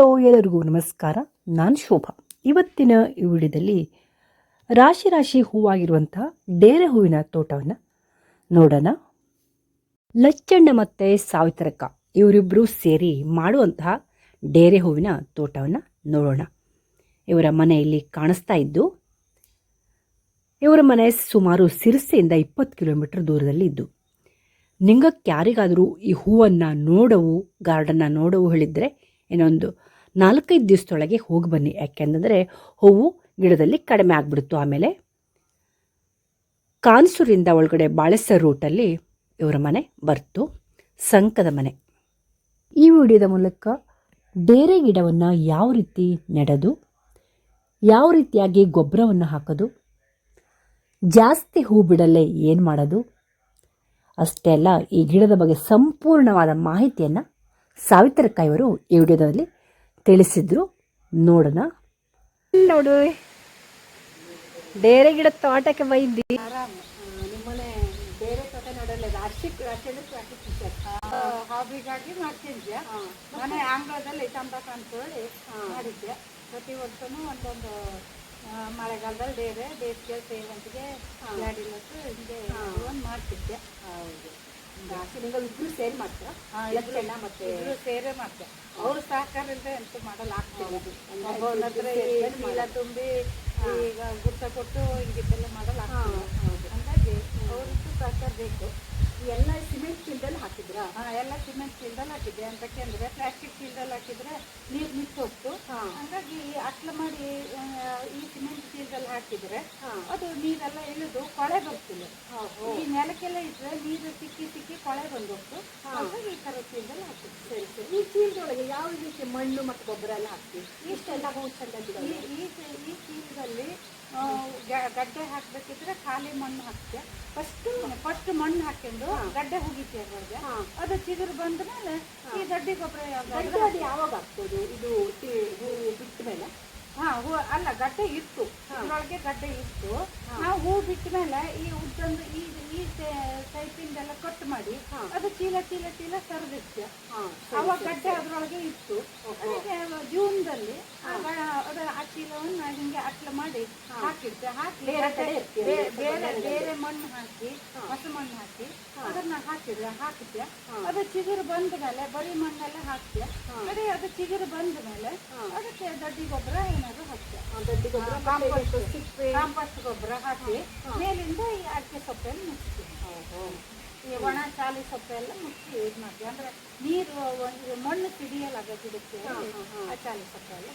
Hello ಎಲ್ಲರಿಗೂ ನಮಸ್ಕಾರ. ನಾನು ಶೋಭಾ. ಇವತ್ತಿನ ಈ ವಿಡಿಯೋದಲ್ಲಿ ರಾಶಿ ರಾಶಿ ಹೂವಾಗಿರುವಂತಹ ಡೇರೆ ಹೂವಿನ ತೋಟವನ್ನು ನೋಡೋಣ. ಲಚ್ಚಣ್ಣ ಮತ್ತು ಸಾವಿತ್ರಕ್ಕ ಇವರಿಬ್ಬರು ಸೇರಿ ಮಾಡುವಂತಹ ಡೇರೆ ಹೂವಿನ ತೋಟವನ್ನು ನೋಡೋಣ. ಇವರ ಮನೆಯಲ್ಲಿ ಕಾಣಿಸ್ತಾ ಇದ್ದು, ಇವರ ಮನೆ ಸುಮಾರು ಸಿರಸೆಯಿಂದ ಇಪ್ಪತ್ತು ಕಿಲೋಮೀಟರ್ ದೂರದಲ್ಲಿ ಇದ್ದು, ನಿಂಗಕ್ಕೆ ಯಾರಿಗಾದರೂ ಈ ಹೂವನ್ನು ನೋಡವು, ಗಾರ್ಡನ್ನ ನೋಡವು ಹೇಳಿದರೆ ಇನ್ನೊಂದು ನಾಲ್ಕೈದು ದಿವಸದೊಳಗೆ ಹೋಗಿ ಬನ್ನಿ. ಯಾಕೆಂದರೆ ಹೂವು ಗಿಡದಲ್ಲಿ ಕಡಿಮೆ ಆಗಿಬಿಡ್ತು ಆಮೇಲೆ ಕಾನ್ಸೂರಿಂದ ಒಳಗಡೆ ಬಾಳೆಸ ರೂಟಲ್ಲಿ ಇವರ ಮನೆ ಬರ್ತು. ಸಂಕದ ಮನೆ. ಈ ವಿಡಿಯೋದ ಮೂಲಕ ಡೇರೆ ಗಿಡವನ್ನು ಯಾವ ರೀತಿ ನೆಡೋದು, ಯಾವ ರೀತಿಯಾಗಿ ಗೊಬ್ಬರವನ್ನು ಹಾಕೋದು, ಜಾಸ್ತಿ ಹೂ ಬಿಡಲ್ಲೇ ಏನು ಮಾಡೋದು, ಅಷ್ಟೇ ಅಲ್ಲ, ಈ ಗಿಡದ ಬಗ್ಗೆ ಸಂಪೂರ್ಣವಾದ ಮಾಹಿತಿಯನ್ನು ಸಾವಿತ್ರಕ್ಕಾಯಿಯವರು ಈ ವಿಡಿಯೋದಲ್ಲಿ ತಿಳಿಸಿದ್ರು ನೋಡೋಣ ನೋಡು ಬೇರೆ ಗಿಡ ತೋಟಕ್ಕೆ ಬೈದಿ ನಿಮ್ಮನೆ ಬೇರೆ ತೋಟ ನೋಡಲ್ಲ ರಾಶಿ ರಾಶಿ ಹಾಬಿಗಾಗಿ ಮಾಡ್ತಿದ್ದೆ ಮನೆ ಆಂಗ್ಲದಲ್ಲಿ ತಂಬಾಕ ಅಂತೇಳಿ ಮಾಡಿದ್ದೆ ಪ್ರತಿ ವರ್ಷನೂ ಒಂದೊಂದು ಮಳೆಗಾಲದಲ್ಲಿ ಬೇರೆ ಬೇಸಿಗೆ ಸೇವಂತಿಗೆ ಲಾಡಿಲತ್ತು ಹಿಂಗೆ ಒಂದು ಮಾಡ್ತಿದ್ದೆ ಹೌದು ರಾಶಿ ನೀವು ಇಬ್ರು ಸೇರಿ ಮಾತ್ರ ಲಕ್ಷಣ ಮತ್ತೆ ಇಬ್ರು ಸೇರೇ ಮಾಡ್ತೆ ಅವ್ರು ಸಹಕಾರ ಇಲ್ಲದೆ ಎಂತೂ ಮಾಡಲ್ಲ ಚೀಲ ತುಂಬಿ ಈಗ ಗುರ್ತ ಕೊಟ್ಟು ಹಿಂಗಿದ್ದೆಲ್ಲ ಮಾಡಲ್ಲ ಹಂಗಾಗಿ ಅವ್ರದ್ದು ಸಹಕಾರ ಬೇಕು. ಎಲ್ಲ ಸಿಮೆಂಟ್ ಚೀಲದಲ್ಲಿ ಹಾಕಿದ್ರಾ? ಹಾ, ಎಲ್ಲ ಸಿಮೆಂಟ್ ಚೀಲದಲ್ಲಿ ಹಾಕಿದ್ದೆ. ಅಂತಕ್ಕೆ ಪ್ಲಾಸ್ಟಿಕ್ ಚೀಲದಲ್ಲಿ ಹಾಕಿದ್ರೆ ನೀರು ನಿಂತು ಹೋಗ್ತು ಹಂಗಾಗಿ ಅಟ್ಲ ಮಾಡಿ ಈ ಸಿಮೆಂಟ್ ಚೀಲದಲ್ಲಿ ಹಾಕಿದ್ರೆ ಅದು ನೀರೆಲ್ಲ ಇಳಿದು ಕೊಳೆ ಬರ್ತಿಲ್ಲ ಈ ನೆಲಕ್ಕೆಲ್ಲ ಇದ್ರೆ ನೀರು ಸಿಕ್ಕಿ ಸಿಕ್ಕಿ ಕೊಳೆ ಬಂದೋಗ್ತು ಹಾಗಾಗಿ ಈ ತರ ಚೀಲದಲ್ಲಿ ಹಾಕಿದ್ರು ಸರಿ ಸರಿ. ಈ ಚೀಲದೊಳಗೆ ಯಾವ ರೀತಿ ಮಣ್ಣು ಮತ್ತು ಗೊಬ್ಬರ ಎಲ್ಲ ಹಾಕ್ತೀವಿ ಇಷ್ಟೆಲ್ಲ ಹೌಸ್ ಈ ಚೀಲದಲ್ಲಿ ಗಡ್ಡೆ ಹಾಕ್ಬೇಕಿದ್ರೆ ಖಾಲಿ ಮಣ್ಣು ಹಾಕ್ತೆ. ಫಸ್ಟ್ ಫಸ್ಟ್ ಮಣ್ಣು ಹಾಕೊಂಡು ಗಡ್ಡೆ ಹುಗಿತೆ ಅದ್ರೊಳಗೆ ಅದು ಚಿಗುರು ಬಂದ ಮೇಲೆ ಈ ಗಡ್ಡೆ ಗೊಬ್ಬರ ಗಡ್ಡೆ ಯಾವಾಗ ಹಾಕ್ಬೋದು? ಇದು ಬಿಟ್ಟ ಮೇಲೆ? ಹಾ ಹೂ ಅಲ್ಲ ಗಡ್ಡೆ ಇತ್ತು. ಅದ್ರೊಳಗೆ ಗಡ್ಡೆ ಇತ್ತು. ನಾವು ಹೂ ಬಿಟ್ಟ ಮೇಲೆ ಈ ಉದ್ದೊಂದು ಈ ಈ ಟೈಪಿಂದೆಲ್ಲ ಕಟ್ ಮಾಡಿ ಅದು ಚೀಲ ಚೀಲ ಚೀಲ ಸರಿದಿತ್ತು. ಅವಾಗ ಗಡ್ಡೆ ಅದ್ರೊಳಗೆ ಇತ್ತು. ಅದಕ್ಕೆ ಜೂನ್ದಲ್ಲಿ ಆ ಚೀಲವನ್ನು ಹಿಂಗೆ ಅಟ್ಲ ಮಾಡಿ ಹಾಕಿದ್ದೆ ಹಾಕಿ ಬೇರೆ ಬೇರೆ ಮಣ್ಣು ಹಾಕಿ ಹೊಸ ಮಣ್ಣು ಹಾಕಿ ಅದನ್ನ ಹಾಕಿದ್ರೆ ಹಾಕಿದ್ದೆ. ಅದು ಚಿಗುರು ಬಂದ ಮೇಲೆ ಬರೀ ಮಣ್ಣೆಲ್ಲ ಹಾಕ್ತೆ. ಬರೀ ಅದು ಚಿಗುರು ಬಂದ ಮೇಲೆ ಅದಕ್ಕೆ ದಡ್ಡಿ ಗೊಬ್ಬರ ಏನಾದ್ರು ಹಾಕ್ತೆ. ದಡ್ಡಿ ಗೊಬ್ಬರ ಕಾಂಪೋಸ್ಟ್ ಗೊಬ್ಬರ. ಹಾಕಿ ಮೇಲಿಂದ ಈ ಅಡಿಕೆ ಸೊಪ್ಪೆಲ್ಲ ಮುಚ್ಚಿದೆ ಈ ಒಣ ಚಾಲಿ ಸೊಪ್ಪೆಲ್ಲ ಮುಚ್ಚಿ ಇದು ಮಾಡ್ತೀವಿ. ಅಂದ್ರೆ ನೀರು ಒಂದು ಮಣ್ಣು ಸಿಡಿಯಲ್ಲ ಗಿಡಕ್ಕೆ ಆ ಚಾಲಿ ಸೊಪ್ಪೆಲ್ಲ.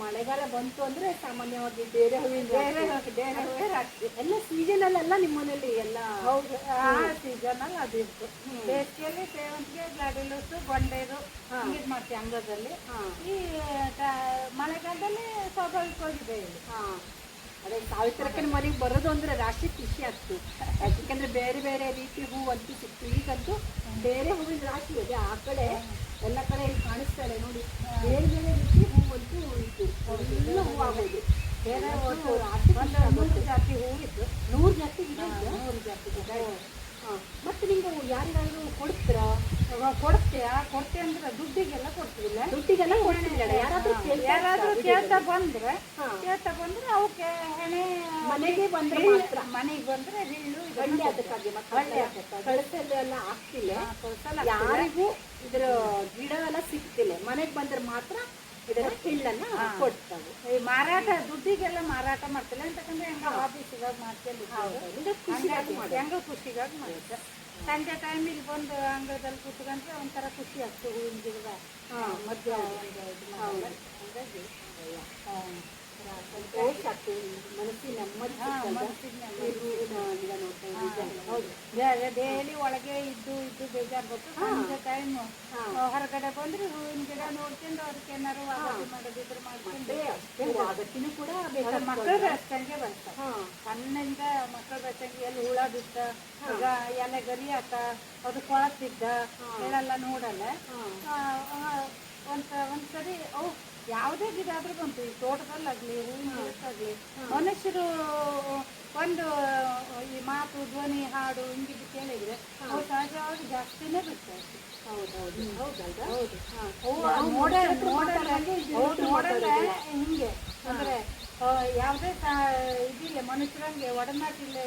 ಮಳೆಗಾಲ ಬಂತು ಅಂದ್ರೆ ಸಾಮಾನ್ಯವಾಗಿ ಬೇರೆ ಹೂವಿನ ಬೇರೆ ಬೇರೆ ಹೂವೇ ಎಲ್ಲ ಸೀಸನಲ್ಲೆಲ್ಲ ನಿಮ್ಮ ಮನೇಲಿ ಎಲ್ಲ ಹೌದು ಆ ಸೀಸನಲ್ಲಿ ಅದು ಇತ್ತು ಬೇಸಿಗೆಯಲ್ಲಿ ಸೇವಂತಿಗೆ ಗ್ಲಾಡಿಲೋಸು ಬಂಡೇರು ಇದು ಮಾಡ್ತೀವಿ ಅಂಗದಲ್ಲಿ ಈ ಮಳೆಗಾಲದಲ್ಲಿ ಸ್ವಾಭಾವಿಕವಾಗಿದೆ ಇಲ್ಲಿ ಅದೇ ಸಾವಿತ್ರಕ್ಕನ ಮನೆಗೆ ಬರೋದು ಅಂದ್ರೆ ರಾಶಿ ಖುಷಿ ಆಗ್ತು ಯಾಕಂದ್ರೆ ಬೇರೆ ಬೇರೆ ರೀತಿ ಹೂ ಅಂತೂ ಸಿಕ್ತು. ಈಗಂತೂ ಬೇರೆ ಹೂವಿನ ರಾಶಿ ಇದೆ. ಆ ಕಡೆ ಎಲ್ಲ ಕಡೆ ಇಲ್ಲಿ ಕಾಣಿಸ್ತಾರೆ ನೋಡಿ. ಬೇರೆ ಬೇರೆ ರೀತಿ ಹೂ ಅಂತೂ ಇತ್ತು. ಎಲ್ಲ ಹೂ ಆಗೋದು ಬೇರೆ ಒಂದು ರಾಶಿ ಒಂದು. ನೂರು ಜಾತಿ ಹೂವಿತ್ತು ನೂರು ಜಾತಿ ಇದೆ ನೂರು ಜಾತಿ ಹಾಂ. ಮತ್ತೆ ನೀವು ಯಾರಿಗಾದ್ರೂ ಕೊಡ್ತೀರಾ? ಕೊಡ್ತೀಯ? ಕೊಡ್ತೀಯ ಅಂದ್ರೆ ದುಡ್ಡಿಗೆಲ್ಲ ಕೊಡ್ತೀವಿಲ್ಲ ದುಡ್ಡಿಗೆಲ್ಲ ಕೊಡ್ತಿಲ್ಲ ಯಾರಾದ್ರೂ ಯಾರಾದ್ರೂ ಕೇಳ್ತಾ ಬಂದ್ರೆ ಕೇಳ್ತಾ ಬಂದ್ರೆ ಅವಕ್ಕೆ ಹೆಣೆ ಮನೆಗೆ ಬಂದ್ರೆ ಹಿಳ್ಳು-. ಮನೆಗೆ ಬಂದ್ರೆ ಹಿಳ್ಳು ಒಳ್ಳೆ ಅದಕ್ಕಾಗಿ ಒಳ್ಳೆ ಎಲ್ಲ ಆಗ್ತಿಲ್ಲ. ಯಾರಿಗೂ ಇದರ ಗಿಡ ಎಲ್ಲ ಸಿಗ್ತಿಲ್ಲ. ಮನೆಗೆ ಬಂದ್ರೆ ಮಾತ್ರ ಇದರ ಹಿಳ್ಳನ್ನ ಕೊಡ್ತಾವೆ ಈ ಮಾರಾಟ ದುಡ್ಡಿಗೆಲ್ಲ ಮಾರಾಟ ಮಾಡ್ತಿಲ್ಲ. ಅಂತಂದ್ರೆ ಹೆಂಗ ಆಫೀಸಿಗಾಗಿ ಹಂಗಾಗಿ ಹೆಂಗ ಖುಷಿಗಾಗಿ ಮಾಡಿದ್ದೆ ಸಂಜೆ ಟೈಮಿಗೆ ಬಂದು ಅಂಗದಲ್ಲಿ ಕುತ್ಕೊಂಡ್ರೆ ಒಂಥರ ಖುಷಿ ಆಗ್ತದೆ ಹೂವಿನ ಗಿಡದ ಮಧ್ಯ. ಹಂಗಾಗಿ ಸಂತೋಷ ಆಗ್ತದೆ ಮನಸ್ಸಿನ ಡೈಲಿ ಒಳಗೆ ಇದ್ದು ಇದ್ದು ಬೇಜಾರು ಗೊತ್ತು ಸಂಜೆ ಟೈಮ್ ಹೊರಗಡೆ ಬಂದ್ರೆ ಹೂವಿನ ಗಿಡ ನೋಡ್ಕೊಂಡು ಅದಕ್ಕೆ ಏನಾರು ಮಾಡೋದಿದ್ರು ಮಾಡ್ಕೊಂಡು ಕೂಡ ಮಕ್ಕಳ ಬೆಳೆಸ್ದಂಗೆ ಬರ್ತಾರೆ ಸಣ್ಣಿಂದ ಮಕ್ಕಳು ಬೆಳೆಸಂಗೆ ಎಲ್ಲಿ ಹುಳ ಬಿದ್ದ ಈಗ ಎಲೆ ಗರಿ ಆತ ಅದು ಕೊಳತಿದ್ದ ಇವೆಲ್ಲ ನೋಡಲ್ಲ ಆ, ಆ, ಒಂದ್ ಒಂದ್ಸರಿ ಅವು ಯಾವುದೇ ಗಿಡ ಆದ್ರೂ ಬಂತು ಈ ತೋಟದಲ್ಲಾಗ್ಲಿ ಹೂವಿನ ಗಿಡಕ್ಕಾಗ್ಲಿ. ಮನುಷ್ಯರು ಒಂದು ಈ ಮಾತು ಧ್ವನಿ ಹಾಡು ಹಿಂಗಿದ್ದು ಕೇಳಿದ್ರೆ ಅವು ಸಹಜವಾಗಿ ಜಾಸ್ತಿನೇ ಬಿಡ್ತಾ ಇತ್ತು ಹೌದೌದು ಹೌದಲ್ವಾ? ಹೌದು. ಹಿಂಗೆ. ಅಂದ್ರೆ ಯಾವುದೇ ಇದಿಲ್ಲ ಮನುಷ್ಯರಂಗೆ ಒಡನಾಟ ಇಲ್ಲ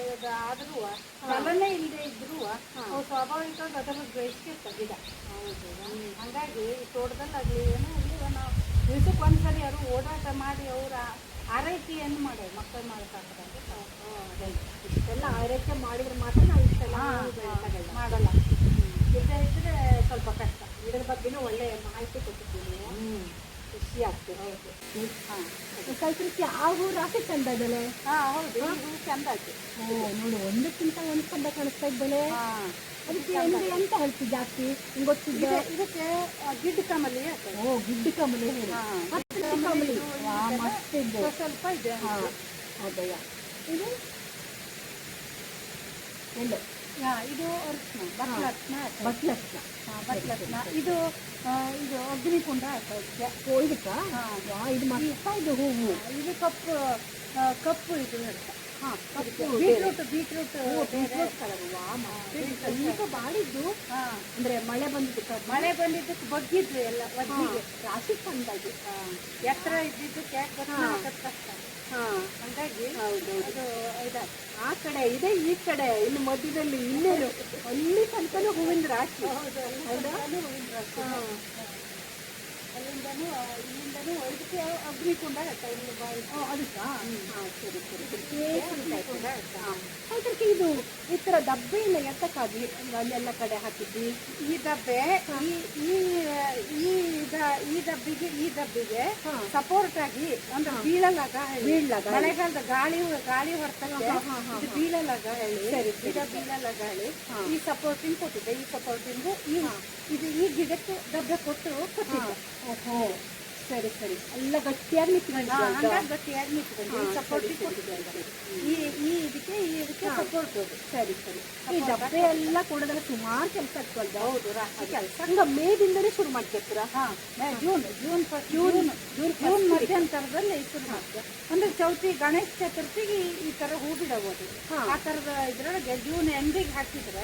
ಆದ್ರೂ ಚಲನೆ ಇಲ್ಲದೆ ಇದ್ರೂ ಅವು ಸ್ವಾಭಾವಿಕವಾಗಿ ಅದರ ಗ್ರಹಿಸ್ತಿರ್ತ ಗಿಡ. ಹೌದು. ಹಂಗಾಗಿ ಈ ತೋಟದಲ್ಲಾಗಲಿ ಏನೋ ಇಲ್ಲಿ ನಾವು. ದಿವ್ಸಕ್ಕೆ ಒಂದ್ಸರಿ ಅವರು ಓಡಾಟ ಮಾಡಿ ಅವರ ಆರೈಕೆಯನ್ನು ಮಾಡೋದು ಮಕ್ಕಳು ಮಾಡ್ಕೊಂಡ್ರೆ ಇಷ್ಟೆಲ್ಲ ಆರೈಕೆ ಮಾಡಿದ್ರೆ ಮಾತ್ರ ನಾವು ಇಷ್ಟೆಲ್ಲ. ಮಾಡಲ್ಲ. ಇದ್ದರೆ ಇದ್ರೆ ಸ್ವಲ್ಪ ಕಷ್ಟ. ಇದರ ಬಗ್ಗೆನೂ ಒಳ್ಳೆಯ ಮಾಹಿತಿ ಕೊಟ್ಟಿದ್ದೀನಿ ನೀವು ಖುಷಿ ಆಗ್ತದೆ ಹೌದು ಹಾಂ ಕಲ್ಪರಿಸಿ ಆ ಹೂ ರಾಶಿ ಚಂದ ಇದೆಲೆ ಹಾಂ ಹೌದು ಈ ಹೂ ಚಂದ ಆಯ್ತು ಓ ನೋಡು ಒಂದಕ್ಕಿಂತ ಒಂದು ಚಂದ ಕಾಣಿಸ್ತಾ ಇದ್ದಲೆ. ಹಾಂ ಅದಕ್ಕೆ ಅಂದ್ರೆ ಎಂತ ಹೇಳ್ತಿ ಜಾಸ್ತಿ? ಗೊತ್ತಿದ್ದ? ಇದಕ್ಕೆ ಗಿಡ್ಡ ಕಮಲಿ ಓ ಗಿಡ್ಡ ಕಮಲಿ ಹೇಳಿ. ಕಮಲಿ ವಾ ಮಸ್ತ್ ಇದ್ದು ಸ್ವಲ್ಪ ಇದೆ ಹಾ ಅದೇಯ ಇದು? ಎಲ್ಲೋ ಇದು ಬಟ್ಲತ್ನ ಹಾ, ಬಟ್ಲತ್ನ ಇದು ಇದು ಅಗ್ನಿಕುಂಡ ಹಾಕೋದು ಓ ಇದಕ್ಕ? ಹಾ. ಇದು. ಮಸ್ತ. ಇದು ಹೂವು. ಇದು ಕಪ್ಪು ಕಪ್ಪು ಇದು ಇರುತ್ತೆ. ಬೀಟ್ರೂಟ್ ಬೀಟ್ರೂಟ್ ಇದು. ಸ್ವಲ್ಪ ಅಂದ್ರೆ ಮಳೆ ಬಂದಿದ್ದು ಮಳೆ ಬಂದಿದ್ದಕ್ಕೆ ಬಗ್ಗಿದ್ರು ಎಲ್ಲ ಒದ್ದಿಗೆ ರಾಶಿ ಬಂದಾಗಿ ಎತ್ತರ ಇದ್ದಿದ್ದಕ್ಕೆ ಕಷ್ಟ ಹಂಗಾಗಿ ಅದು ಆ ಕಡೆ ಇದೆ ಈ ಕಡೆ. ಇನ್ನು ಮಧ್ಯದಲ್ಲಿ ಇನ್ನೇನು? ಅಲ್ಲಿ ತನಕನೂ ಹೂವಿನ ರಾಶಿ. ಹೌದು ಹೌದಾ? ಹಾ. ಅಲ್ಲಿಂದನೂ ಇಲ್ಲಿಂದನೂ ಇದಕ್ಕೆ ಅಗ್ನಿಕುಂಡ ಹೇಳ್ತಾ ಇಲ್ಲಿ. ಬಾಯಿ ಓ, ಅದಕ್ಕಾ? ಹಾ ಸರಿ ಸರಿ. ಅದಕ್ಕೆ ಇದು ಈ ತರ ಡಬ್ಬೆಯಿಂದ ಎತ್ತಕ್ಕಾಗಿ ಅಲ್ಲೆಲ್ಲ ಕಡೆ ಹಾಕಿದ್ವಿ ಈ ಡಬ್ಬೆ ಈ ಈ ಈ ಡಬ್ಬಿಗೆ ಈ ದಬ್ಬಿಗೆ ಸಪೋರ್ಟ್ ಆಗಿ ಅಂದ್ರೆ ಬೀಳಲಾಗ ಬೀಳಲಾಗ. ಮಳೆಗಾಲದ ಗಾಳಿ ಗಾಳಿ ಹೊರತಾಗ ಬೀಳಲಾಗ ಹೇಳಿ. ಸರಿ. ಗಿಡ ಬೀಳಲಾಗ ಹೇಳಿ. ಹಾ. ಈ ಸಪೋರ್ಟಿಂಗ್ ಕೊಟ್ಟಿದ್ದೆ ಈ ಸಪೋರ್ಟಿಂಗ್ ಈ ಇದು ಈ ಗಿಡಕ್ಕೆ ಡಬ್ಬೆ ಕೊಟ್ಟು ಸರಿ ಸರಿ. ಎಲ್ಲ ಗಟ್ಟಿಯಾಗಿ ನಿಂತ್ಕೊಂಡು ಗಟ್ಟಿಯಾಗಿ ನಿಂತ್ಕೊಂಡು ಸರಿ, ಈ ಈ ಇದಕ್ಕೆ ಈ ಇದಕ್ಕೆ ಸಪೋರ್ಟ್ ಸರಿ ಸರಿ. ಈ ಡಬ್ಬೆ ಎಲ್ಲ ಕೊಡೋದೆಲ್ಲ ಸುಮಾರು ಕೆಲಸ ಇಟ್ಕೊಳ್ದ ಹೌದು ಕೆಲಸ ಹಂಗ ಮೇದಿಂದಲೇ ಶುರು ಮಾಡ್ತಿರ್ತೀರಾ? ಹಾ May- June June first June June June ಮಧ್ಯಂತರದಲ್ಲಿ ಶುರು ಮಾಡ್ತೇವೆ. ಅಂದ್ರೆ ಚೌತಿ ಗಣೇಶ ಚತುರ್ಥಿಗೆ ಈ- ತರ ಹೂ ಬಿಡಬಹುದು ಆ ತರದ ಇದ್ರೊಳಗೆ ಜೂನ್ ಎಂಡಿಗೆ ಹಾಕಿದ್ರೆ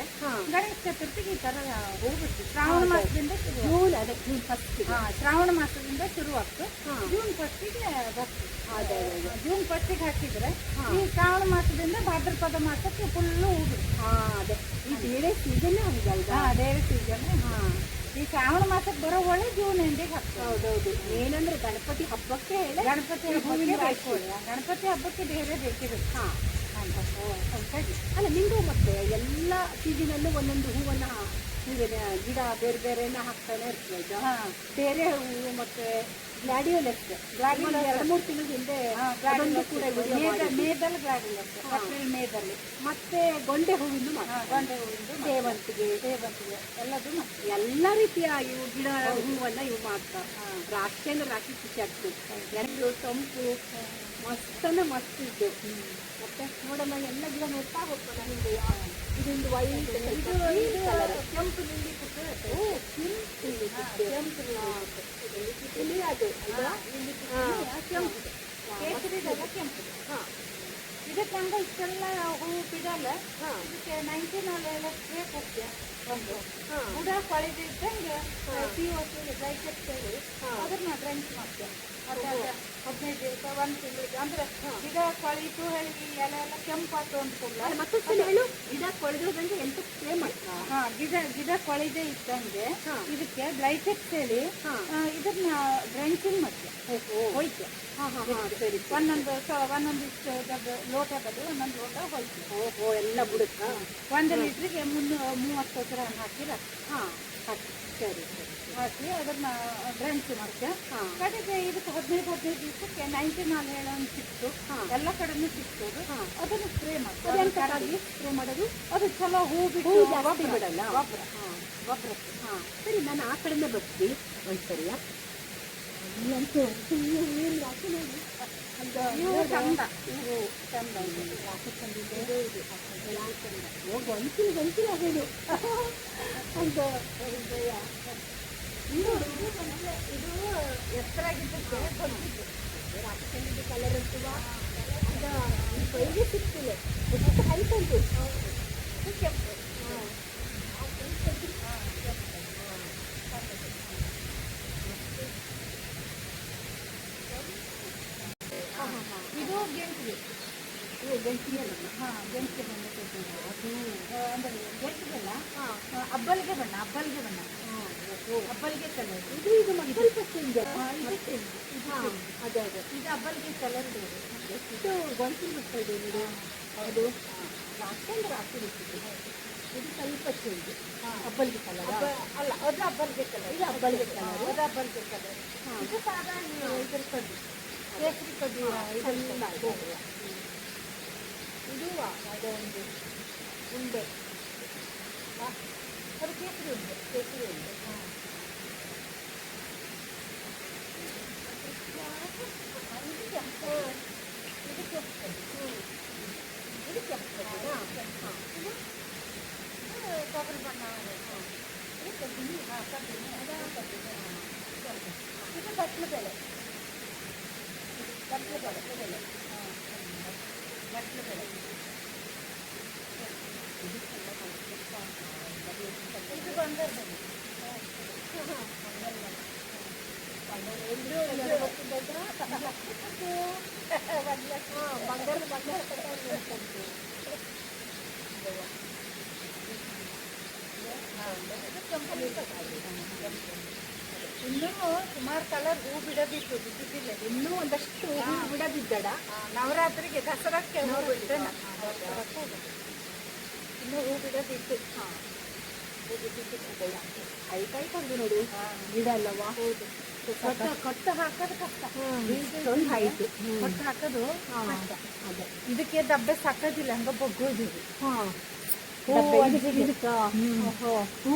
ಗಣೇಶ ಚತುರ್ಥಿಗೆ ಈ ತರ ಹೂ ಬಿಡ್ತೀವಿ. ಶ್ರಾವಣ ಮಾಸದಿಂದ ಜೂನ್ ಅದೇ ಜೂನ್ ಫಸ್ಟ್ ಹಾ ಶ್ರಾವಣ ಮಾಸದಿಂದ ಶುರುವಾಗ್ತು. ಹಾ. ಜೂನ್ ಫಸ್ಟಿಗೆ ಬರ್ತದೆ ಜೂನ್ ಫಸ್ಟಿಗೆ ಹಾಕಿದ್ರೆ. ಈ ಶ್ರಾವಣ ಮಾಸದಿಂದ ಭಾದ್ರಪದ ಮಾಸಕ್ಕೆ ಫುಲ್ಲು ಹೂ ಹಾ ಅದೇ. ಈ ಬೇರೆ ಸೀಸನ್ ಹಂಗಲ್ವಾ ದೇವಿ ಸೀಸನ್ ಹಾ ಈ ಶ್ರಾವಣ ಮಾಸಕ್ಕೆ ಬರೋ ಒಳ್ಳೆ ಜೂನ್ ಎಂಡಿಗೆ ಹೌದೌದು. ಏನಂದ್ರೆ ಗಣಪತಿ ಹಬ್ಬಕ್ಕೆ ಗಣಪತಿ ಹಬ್ಬಕ್ಕೆ ಬೇಕು ಗಣಪತಿ ಹಬ್ಬಕ್ಕೆ ಬೇರೆ ಬೇಕೇ ಬೇಕು ಹಾ ಅಂತ ಅಲ್ಲ ನಿಂಗೂ ಮತ್ತೆ ಎಲ್ಲ ಸೀಸನಲ್ಲೂ ಒಂದೊಂದು ಹೂವನ್ನ ಗಿಡ ಬೇರೆ ಬೇರೆನ ಹಾಕ್ತಾನೆ ಇರ್ತದೆ. ಬೇರೆ ಹೂವು ಮತ್ತೆ ಗ್ಲಾಡಿಯೋಲ್ ಅಷ್ಟೇ ಗ್ಲಾಡಿಯೋಲ್ ಎರಡು ಮೂರು ತಿಂಗಳ ಹಿಂದೆ. ಮೇದಲ್ಲಿ ಗ್ಲಾಡಿಯೋಲ್ ಅಷ್ಟೇ ಮೇದಲ್ಲಿ. ಮತ್ತೆ ಗೊಂಡೆ ಹೂವಿಂದ ಗೊಂಡೆ ಹೂವಿಂದು ದೇವಂತಿಗೆ ಸೇವಂತಿಗೆ. ಎಲ್ಲದು ಎಲ್ಲ ರೀತಿಯ ಇವು ಗಿಡ ಹೂವನ್ನ ಇವು ಮಾಡ್ತಾರೆ. ಅಂದ್ರೆ ರಾಶಿ ಖುಷಿ ಆಗ್ತದೆ ಎರಡು ತಂಪು ಮಸ್ತನ ಮಸ್ತ್ ಇದ್ದು ಮತ್ತೆ ನೋಡಮ್ಮ ಎಲ್ಲ ಗಿಡ ನೋಡ್ತಾ ಹೋಗ್ತಾನೆ ಹಿಂದೆ ಇದೊಂದು ವೈಟ್ ಕೆಂಪು ಕೆಂಪು ಇಲ್ಲಿ ಇಲ್ಲಿ ಅದು. ಕೆಂಪು. ಕೇಸರಿದಲ್ಲ ಕೆಂಪು. ಹಾ. ಇದಕ್ಕೆ ಹಂಗ ಇಷ್ಟೆಲ್ಲ ಹೂ ಬಿಡಲ್ಲ ಹಾ. ಇದಕ್ಕೆ ನೈನ್ಟೀನ್ ಎಲ್ಲ ಸ್ಪ್ರೇ ಕೊಡ್ತೀಯ ಒಂದು. ಬುಡ ಕೊಳೆದಿದ್ದಂಗೆ ಪಿ ಒ ಸಿ ಚೆಕ್ ಹೇಳಿ ಅದನ್ನ ಡ್ರೆಂಚ್ ಮಾಡ್ತೇವೆ ಹದಿನೈದು ದಿವಸ ಒಂದು ತಿಂಗಳಿಗೆ. ಅಂದ್ರೆ ಗಿಡ ಕೊಳಿತು ಹೇಳಿ ಎಲೆ ಎಲ್ಲ ಕೆಂಪಾತು ಮತ್ತೊಂದ್ಸಲ ಹೇಳು. ಗಿಡ ಕೊಳೆದ್ರಂಗೆ ಎಂತ ಸ್ಪ್ರೇ ಮಾಡ್ತಾ ಹಾ ಗಿಡ ಗಿಡ ಕೊಳಿದೆ ಇದ್ದಂಗೆ. ಇದಕ್ಕೆ ಚೆಕ್ ಹೇಳಿ ಇದನ್ನ ಡ್ರೆಂಚಿಂಗ್ ಮಾಡ್ತೇವೆ ಹೋಯ್ತು. ಹಾ ಹಾ ಹಾ ಸರಿ ಒಂದೊಂದು ಒಂದೊಂದು ಇಷ್ಟು ಲೋಟ ಬದಲು ಒಂದೊಂದು ಲೋಟ ಹೋಯ್ತು. ಓಹೋ ಎಲ್ಲ ಬುಡಕ್ಕ ಒಂದು ಲೀಟ್ರಿಗೆ ಮುನ್ನೂರ ಮೂವತ್ತು ಗ್ರಾಮ್ ಹಾಕಿರ ಹಾ ಹಾಕಿ ಸರಿ ಸರಿ ಹಾಕಿ ಅದನ್ನ ಡ್ರೆಂಚ್ ಮಾಡ್ತೀಯ. ಕಡೆಗೆ ಇದಕ್ಕೆ ಹದಿನೈದು ಹದಿನೈದು ದಿವಸಕ್ಕೆ ನೈಂಟಿ ನಾಲ್ ಹೇಳೋನ್ ಸಿಕ್ತು. ಹಾ. ಎಲ್ಲ ಕಡೆನೂ ಸಿಕ್ತದು. ಅದನ್ನು ಸ್ಪ್ರೇ ಮಾಡ್ತೇವೆ ಸ್ಪ್ರೇ ಮಾಡೋದು? ಅದು ಚಲೋ ಹೂ ಬಿಟ್ಟು ಜಾಸ್ತಿ ಬಿಡಲ್ಲ? ಗೊಬ್ಬರ ಹಾ. ಗೊಬ್ಬರಕ್ಕೆ ಹಾ. ಸರಿ ನಾನು ಆ ಕಡೆನೇ ಬರ್ತೀನಿ. ಒಂದ್ಸರಿಯಾ? ಸರಿಯಾ ಅದು ಇವು. ಚಂದ ಇವು ಚಂದ ಗೊಂಚಿಲು ಗೊಂಚಿಲು ಆಗೋದು ಅಂತ ಇದು ಇದು ಎತ್ತರಾಗಿದ್ದಕ್ಕೆ ರಾಶಿ ತಂದಿದ್ದು ಕಲರ್ ಅಂತವ ಈ ಕೈಗೆ ಸಿಕ್ತಿಲ್ಲ ಎಷ್ಟು ಹೈಟ್ ಉಂಟು ಅಬ್ಬಲ್ಗೆ ಬಣ್ಣ ಅಬ್ಬಲ್ಗೆ ಬಣ್ಣ ಅಬ್ಬಲ್ಗೆ ಕಲರ್ ಇದು ಇದು ಮಾಡಿ ಸ್ವಲ್ಪ ಚೇಂಜ್ ಅದೇ ಅದೇ ಇದು ಅಬ್ಬಲ್ಗೆ ಕಲರ್ ಬೇರೆ ಎಷ್ಟು ಗೊಂಚಲು ಬರ್ತಾ ಇದೆ ನೋಡಿ ಅದು ಅಷ್ಟೊಂದು ರಾಶಿ ಬಿಟ್ಟಿದೆ ಇದು ಸ್ವಲ್ಪ ಚೇಂಜ್ ಅಬ್ಬಲ್ಗೆ ಕಲರ್ ಅಲ್ಲ ಅದು ಅಬ್ಬಲ್ಗೆ ಕಲರ್ ಇದು ಅಬ್ಬಲ್ಗೆ ಕಲರ್ ಅದು ಅಬ್ಬಲ್ಗೆ ಕಲರ್ ಇದು ಸಾದಾ ಇದ್ರ ಕಡ್ಡಿ ಕೇಸರಿ ಕಡ್ಡಿ ಇದೆಲ್ಲ ಇದೆ. ಇದು ಅದೊಂದು ಉಂಡೆ ಅದು ಕೇಸರಿ ಉಂಟು ಕೇಸರಿ ಉಂಡೆ ಕೊಬ್ಬರಿ ಬಣ್ಣ ಇದು ಕಟ್ಲು ಬೆಳೆ ಕಟ್ಲು ಬೆಳೆ ಬೆಳೆ ಕಟ್ಲು ಬೆಳೆ ಇದು ಬಂಗಾರ ಬಣ್ಣ ಬಂಗಾರದ ಬಂಗಾರ ಇನ್ನೂ ಸುಮಾರು ಕಲರ್ ಹೂ ಬಿಡದಿತ್ತು ಬಿಟ್ಟಿಲ್ಲ ಇನ್ನೂ ಒಂದಷ್ಟು ಹೂ ಬಿಡದಿದ್ದಡ. ನವರಾತ್ರಿಗೆ ದಸರಾಕ್ಕೆ ಹೂ ಬಿಡ್ತೇನೆ ಇನ್ನು ಹೂ ಬಿಡದಿತ್ತು. ಕೈ ಕೈ ತಂದು ನೋಡು. ಗಿಡ ಅಲ್ಲವಾ? ಹೌದು. ಕಟ್ಟು ಕಟ್ಟು ಹಾಕೋದು ಕಷ್ಟ. ಒಂದು ಹೈಟ್. ಕಟ್ಟು ಹಾಕೋದು ಅದೇ. ಇದಕ್ಕೆ ದಬ್ಬೆ ಸಾಕೋದಿಲ್ಲ ಹಂಗ ಬಗ್ಗೋದಿವಿ ಹಾಂ.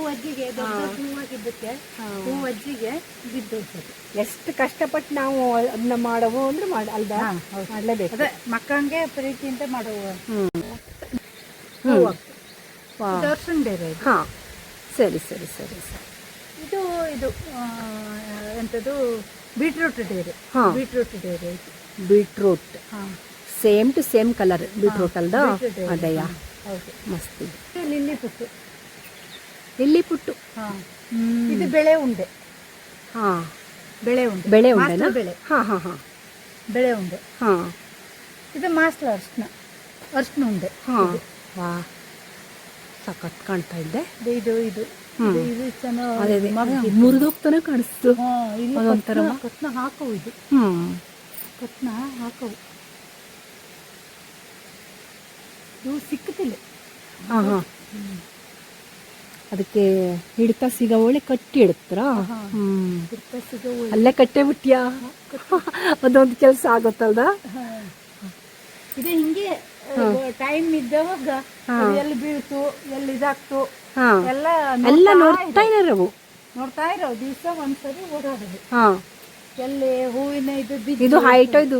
ಅಜ್ಜಿಗೆ ಹೂವಾಗಿದ್ದಕ್ಕೆ ಹೂ. ಅಜ್ಜಿಗೆ ಬಿದ್ದೋಗ್ತದೆ ಎಷ್ಟು ಕಷ್ಟಪಟ್ಟು ನಾವು ಅದನ್ನ ಮಾಡವು ಅಂದ್ರೆ ಮಾಡ ಅಲ್ದ? ಮಾಡಲೇಬೇಕು. ಅದೇ ಮಕ್ಕಂಗೆ ಪ್ರೀತಿಯಿಂದ ಮಾಡುವ. ಹ್ಮ್. ದರ್ಶನ್ ಬೇರೆ. ಹಾಂ. ಸರಿ ಸರಿ ಸರಿ ಸರಿ. ಇದು ಇದು ಎಂಥದ್ದು ಬೀಟ್ರೂಟ್ ಡೇರೆ. ಹಾ. ಬೀಟ್ರೂಟ್ ಡೇರೆ ಬೀಟ್ರೂಟ್. ಹಾಂ. Same to same colour beetroot ಅಲ್ದ. ಅದಯ್ಯ ಹೌದು. ಮಸ್ತ್ ಇದೆ. ಇದು ಲಿಲ್ಲಿ ಪುಟ್ಟು. ಇಲ್ಲಿ ಪುಟ್ಟು? ಹಾಂ. ಇದು ಬೆಳೆ ಉಂಡೆ. ಹಾ. ಬೆಳೆ ಉಂಡೆ. ಬೆಳೆ ಮಾಸ್ಟರ್ ಉಂಡೆನಾ ಬೆಳೆ. ಹಾ ಹಾಂ ಹಾಂ. ಬೆಳೆ ಉಂಡೆ. ಹಾ. ಇದು ಮಾಸ್ಟರ್ ಅರ್ಶನ. ಅರ್ಶನ ಉಂಡೆ. ಹಾ. ವಾ. ಸಖತ್ ಕಾಣ್ತಾ ಇದ್ದೆ. ಇದು ಇದು. ಇದು ಚೆನ್ನಾಗಿ ಮುರಿದೋಗ್ತಾನೆ ಕಾಣಿಸ್ತು. ಒಂಥರ ಅದೊಂಥರ ಕತ್ನ- ಹಾಕವು ಇದು. ಕತ್ನ ಹಾಕವು. ಇದು ಸಿಕ್ಕುತ್ತಿಲ್ಲ ಹಾಂ ಹಾಂ ಅದಕ್ಕೆ ಹಿಡ್ತಾ ಸಿಗವಳೆ ಕಟ್ಟಿ ಇಡತ್ರ ಹಾ. ಹ್ಮ್. ಸಿಕ್ಕ ಸಿಗವು ಅಲ್ಲೇ ಕಟ್ಟೆ ಬಿಟ್ಟಿಯಾ? ಅದೊಂದು ಕೆಲಸ ಆಗುತ್ತಲ್ದ? ಇದು ಹಿಂಗೆ ಟೈಮ್ ಇದ್ದವಾಗ ಎಲ್ಲಿ ಬೀಳ್ತು ಎಲ್ಲಿ ಇದಾಗ್ತು ಎಲ್ಲ ಎಲ್ಲ ನೋಡ್ತಾ ಇರೋವು ನೋಡ್ತಾ ಇರೋ ದಿವಸ ಒಂದ್ಸರಿ ಓಡಾಡೋದು. ಹಾ. ಎಲ್ಲಿ ಹೂವಿನ ಇದು ಇದು ಹೈಟ್ ಇದು?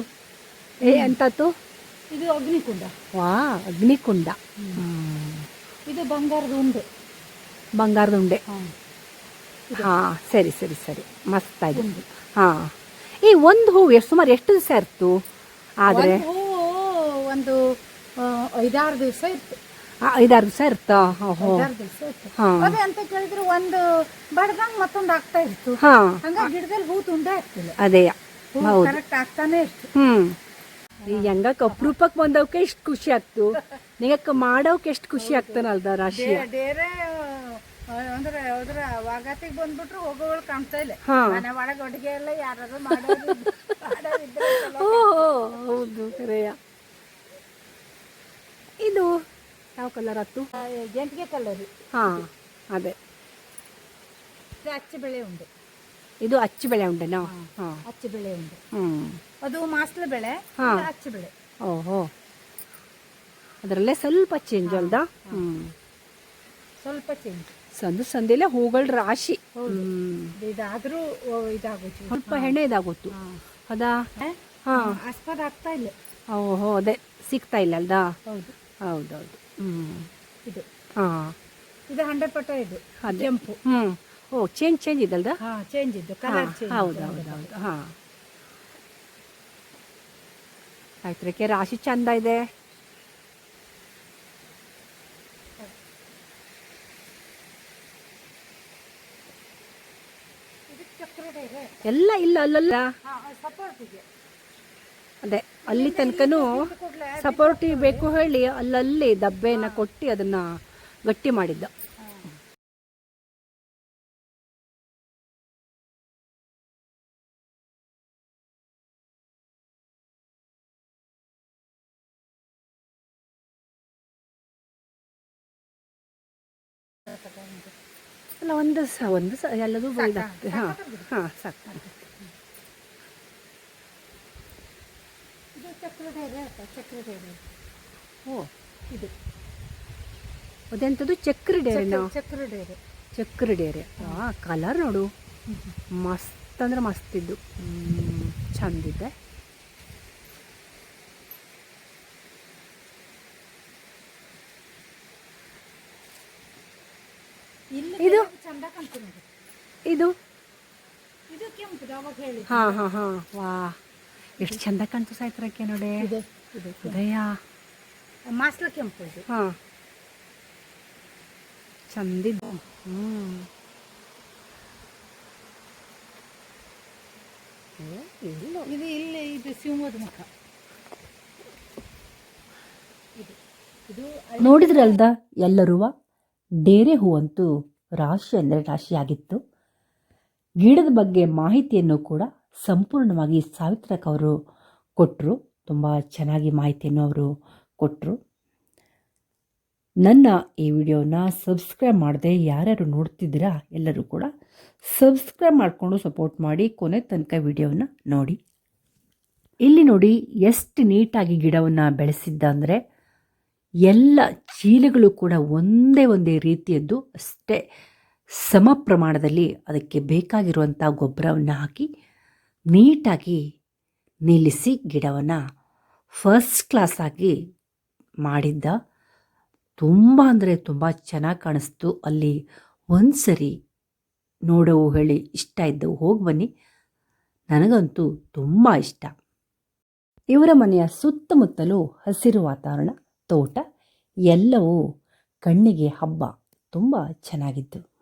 ಏ ಎಂತತ್ತು ಇದು ಅಗ್ನಿಕುಂಡ. ವಾ ಅಗ್ನಿಕುಂಡ. ಇದು ಬಂಗಾರದ ಉಂಡೆ. ಬಂಗಾರದ ಉಂಡೆ. ಹಾ. ಸರಿ ಸರಿ ಸರಿ. ಮಸ್ತ್ ಆಯ್ತು. ಹಾ. ಈ ಒಂದು ಹೂವು ಎಷ್ಟು ಸುಮಾರು ಎಷ್ಟು ದಿವಸ ಇರ್ತು? ಆದ್ರೆ? ಒಂದು ಹೂವು ಒಂದು ಆ, ಐದಾರು ದಿವಸ ಇತ್ತು. ಆ, ಐದಾರು ದಿವಸ ಇರ್ತಾ ಓಹೋ. ಐದಾರು ದಿವಸ ಇತ್ತು. ಹಾ. ಅದೇ ಅಂತ ಕೇಳಿದ್ರೆ ಒಂದು ಬಡ್ದಂಗ್ ಮತ್ತೊಂದು ಆಗ್ತಾ ಇತ್ತು. ಹಾ. ಹಂಗ ಗಿಡದಲ್ಲಿ ಹೂ ತುಂಡ ಆಗ್ತಿಲ್ಲ. ಅದೇಯ ಹೌದು. ಕರೆಕ್ಟ್ ಆಗ್ತಾನೆ ಇತ್ತು. ಹ್ಮ್. ಈ ಹೆಂಗಕ್ಕ ಅಪರೂಪಕ್ಕೆ ಬಂದವಕ್ಕೆ ಇಷ್ಟು ಖುಷಿ ಆಗ್ತು. ನಿಗಕ್ಕ ಮಾಡೋಕೆ ಎಷ್ಟು ಖುಷಿ ಆಗ್ತಾನಲ್ದ ರಾಶಿ? ಬೇರೆ ಡೇರೆ ಅಂದ್ರೆ ಅದ್ರ ವಾಗಾತಿಗೆ ಬಂದ್ಬಿಟ್ರು ಹೋಗೋಗಳು ಕಾಣ್ತಾ ಇಲ್ಲ. ಮನೆ ಒಳಗೆ ಅಡುಗೆ ಎಲ್ಲ ಯಾರು ಮಾಡೋದು ಮಾಡೋದಿದ್ರೆ ಓ ಹೌದು ಕರೆಯ. ಇದು ಯಾವ ಕಲರ್ ಹತ್ತು ಜಂಟಿಗೆ ಕಲರ್ ಹಾ ಅದೇ. ಅಚ್ಚಿ ಬೆಳೆ ಉಂಡೆ ಇದು ಅಚ್ಚು ಬೆಳೆ ಉಂಡೆ ಹಾ ಅಚ್ಚಿ ಬೆಳೆ ಉಂಡೆ ಹ್ಮ್. ಅದು ಮಾಸ್ಲ ಬೆಳೆ ಹಾ. ಅಚ್ಚಿ ಬೆಳೆ. ಓಹೋ. ಅದರಲ್ಲೇ ಸ್ವಲ್ಪ ಚೇಂಜ್ ಅಲ್ದಾ? ಹ್ಮ್. ಸ್ವಲ್ಪ ಚೇಂಜ್ ಸಂದು ಸಂದೆಲೆ ಹೂಗಳ ರಾಶಿ. ಹ್ಮ್. ಇದಾದ್ರೂ ಇದಾಗುತ್ತೆ ಸ್ವಲ್ಪ ಹೆಣ್ಣೆ ಇದಾಗೋತು ಅದಾ ಹಾ. ಆಸ್ಪದ ಆಗ್ತಾ ಇಲ್ಲ. ಓಹೋ ಅದೇ. ಸಿಗ್ತಾ ಇಲ್ಲ ಅಲ್ದಾ? ಹೌದು. ಹೌದೌದು. ಇದು. ಹಾ. ಇದು ಹಂಡ್ರೆಡ್ ಪಟ ಇದು. ಅದೇ. ಕೆಂಪು. ಹ್ಮ್. ಓ ಚೇಂಜ್ ಚೇಂಜ್ ಇದಲ್ದಾ? ಹಾ ಚೇಂಜ್ ಇದ್ದು ಕಲರ್ ಚೇಂಜ್ ಹೌದು ಹೌದು ಹೌದು. ಹಾ. ಆಯ್ತ್ರಕ್ಕೆ ರಾಶಿ ಚಂದ ಇದೆ. ಎಲ್ಲ ಇಲ್ಲ ಅಲ್ಲಲ್ಲ? ಸಪೋರ್ಟ್ ಇದೆ. ಅಲ್ಲಿ ತನಕನೂ ಸಪೋರ್ಟಿ ಬೇಕು ಹೇಳಿ ಅಲ್ಲಲ್ಲಿ ದಬ್ಬೆನ ಕೊಟ್ಟಿ ಅದನ್ನ ಗಟ್ಟಿ ಮಾಡಿದ್ದ. ಅಲ್ಲ ಒಂದು ಸ ಒಂದು ಸ ಎಲ್ಲದೂ ಬೈದಾಗ್ತದೆ ಹಾಂ ಹಾಂ ಸಾಕು. ಇದು ಚಕ್ರ ಡೇರೆ ಆಯ್ತಾ ಚಕ್ರ ಡೇರೆ ಓ ಇದು ಅದೆಂಥದ್ದು ಚಕ್ರ ಡೇರೆನಾ ಚಕ್ರ ಡೇರೆ. ಚಕ್ರ ಡೇರೆ. ಹಾಂ ಕಲರ್ ನೋಡು. ಮಸ್ತ್ ಅಂದ್ರೆ ಮಸ್ತ್ ಇದ್ದು. ಹ್ಮ್, ಚಂದಿದೆ ಇಲ್ಲಿ ಇದು? ಚಂದ ಕಾಣ್ತು ನೋಡಿ. ಇದು? ಇದು ಕೆಂಪು ಅವಾಗ ಹೇಳಿ ಹಾಂ ಹಾಂ ಹಾಂ. ವಾ. ಎಷ್ಟು ಚಂದ ಕಾಣ್ತು ಸಾಯ್ತ್ರಕ್ಕೆ ನೋಡಿ. ಹೃದಯ ಮಾಸ್ಲ ಕೆಂಪು ಹಾಂ. ಚಂದಿದ್ದು ಹ್ಞೂ ಇಲ್ಲ. ಇದು ಇಲ್ಲಿ ಇದು ಶಿವಮೊಗ್ಗದ ಮುಖ. ನೋಡಿದ್ರಲ್ದ ಎಲ್ಲರೂ ಡೇರೆ ಹೂವಂತೂ ರಾಶಿ ಅಂದರೆ ರಾಶಿಯಾಗಿತ್ತು ಗಿಡದ ಬಗ್ಗೆ ಮಾಹಿತಿಯನ್ನು ಕೂಡ ಸಂಪೂರ್ಣವಾಗಿ ಸಾವಿತ್ರಕ್ ಅವರು ಕೊಟ್ಟರು ತುಂಬ ಚೆನ್ನಾಗಿ ಮಾಹಿತಿಯನ್ನು ಅವರು ಕೊಟ್ಟರು ನನ್ನ ಈ ವಿಡಿಯೋನ ಸಬ್ಸ್ಕ್ರೈಬ್ ಮಾಡದೆ ಯಾರ್ಯಾರು ನೋಡ್ತಿದ್ದೀರಾ ಎಲ್ಲರೂ ಕೂಡ ಸಬ್ಸ್ಕ್ರೈಬ್ ಮಾಡಿಕೊಂಡು ಸಪೋರ್ಟ್ ಮಾಡಿ ಕೊನೆ ತನಕ ವಿಡಿಯೋನ ನೋಡಿ. ಇಲ್ಲಿ ನೋಡಿ ಎಷ್ಟು ನೀಟಾಗಿ ಗಿಡವನ್ನು ಬೆಳೆಸಿದ್ದ ಅಂದರೆ ಎಲ್ಲ ಚೀಲಗಳು ಕೂಡ ಒಂದೇ ಒಂದೇ ರೀತಿಯದ್ದು ಅಷ್ಟೇ. ಸಮ ಪ್ರಮಾಣದಲ್ಲಿ ಅದಕ್ಕೆ ಬೇಕಾಗಿರುವಂಥ ಗೊಬ್ಬರವನ್ನು ಹಾಕಿ ನೀಟಾಗಿ ನಿಲ್ಲಿಸಿ ಗಿಡವನ್ನು ಫಸ್ಟ್ ಕ್ಲಾಸಾಗಿ ಮಾಡಿದ್ದ. ತುಂಬ ಅಂದರೆ ತುಂಬ ಚೆನ್ನಾಗಿ ಕಾಣಿಸ್ತು. ಅಲ್ಲಿ ಒಂದು ಸರಿ ನೋಡವು ಹೇಳಿ ಇಷ್ಟ ಇದ್ದವು, ಹೋಗಿ ಬನ್ನಿ. ನನಗಂತೂ ತುಂಬ ಇಷ್ಟ. ಇವರ ಮನೆಯ ಸುತ್ತಮುತ್ತಲೂ ಹಸಿರು ವಾತಾವರಣ, ತೋಟ, ಎಲ್ಲವೂ ಕಣ್ಣಿಗೆ ಹಬ್ಬ. ತುಂಬ ಚೆನ್ನಾಗಿತ್ತು.